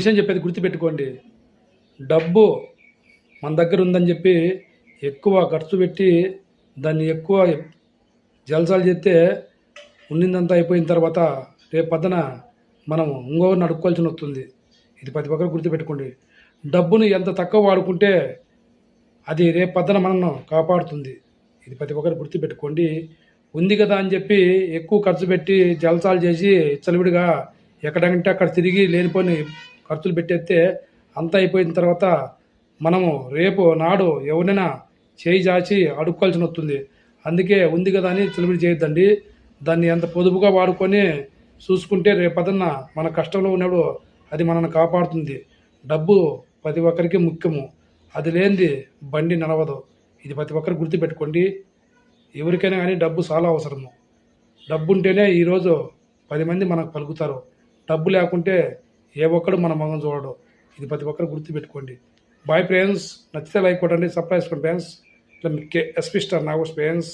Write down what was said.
విషయం చెప్పేది గుర్తుపెట్టుకోండి. డబ్బు మన దగ్గర ఉందని చెప్పి ఎక్కువ ఖర్చు పెట్టి దాన్ని ఎక్కువ జలసాలు చేస్తే ఉండిందంతా అయిపోయిన తర్వాత రేపు పద్దన మనం ఇంకొకరిని అడుక్కోవాల్సి వస్తుంది. ఇది ప్రతి ఒక్కరు గుర్తుపెట్టుకోండి. డబ్బును ఎంత తక్కువ వాడుకుంటే అది రేపు పద్దన మనను కాపాడుతుంది. ఇది ప్రతి ఒక్కరు గుర్తుపెట్టుకోండి. ఉంది కదా అని చెప్పి ఎక్కువ ఖర్చు పెట్టి జలసాలు చేసి చలివిడిగా ఎక్కడంటే అక్కడ తిరిగి లేనిపోని ఖర్చులు పెట్టేస్తే అంతా అయిపోయిన తర్వాత మనము రేపు నాడు ఎవరైనా చేయి చాచి అడుక్కోవాల్సి వస్తుంది. అందుకే ఉంది కదా అని చిలిమిడి చేయొద్దండి. దాన్ని ఎంత పొదుపుగా వాడుకొని చూసుకుంటే రేపదన్న మన కష్టంలో ఉన్నప్పుడు అది మనల్ని కాపాడుతుంది. డబ్బు ప్రతి ఒక్కరికి ముఖ్యము. అది లేనిది బండి నడవదు. ఇది ప్రతి ఒక్కరు గుర్తుపెట్టుకోండి. ఎవరికైనా కానీ డబ్బు చాలా అవసరము. డబ్బు ఉంటేనే ఈరోజు పది మంది మనకు పలుకుతారు. డబ్బు లేకుంటే ఏ ఒక్కడు మన మొహం చూడడు. ఇది ప్రతి ఒక్కరు గుర్తుపెట్టుకోండి. బాయ్ ఫ్రెండ్స్ నచ్చితే లైక్ కొట్టండి. సబ్స్క్రైబ్ చేసుకోండి ఫ్రెండ్స్ ఇట్లా ఎస్పీ స్టార్ నాగోస్ ఫ్రెండ్స్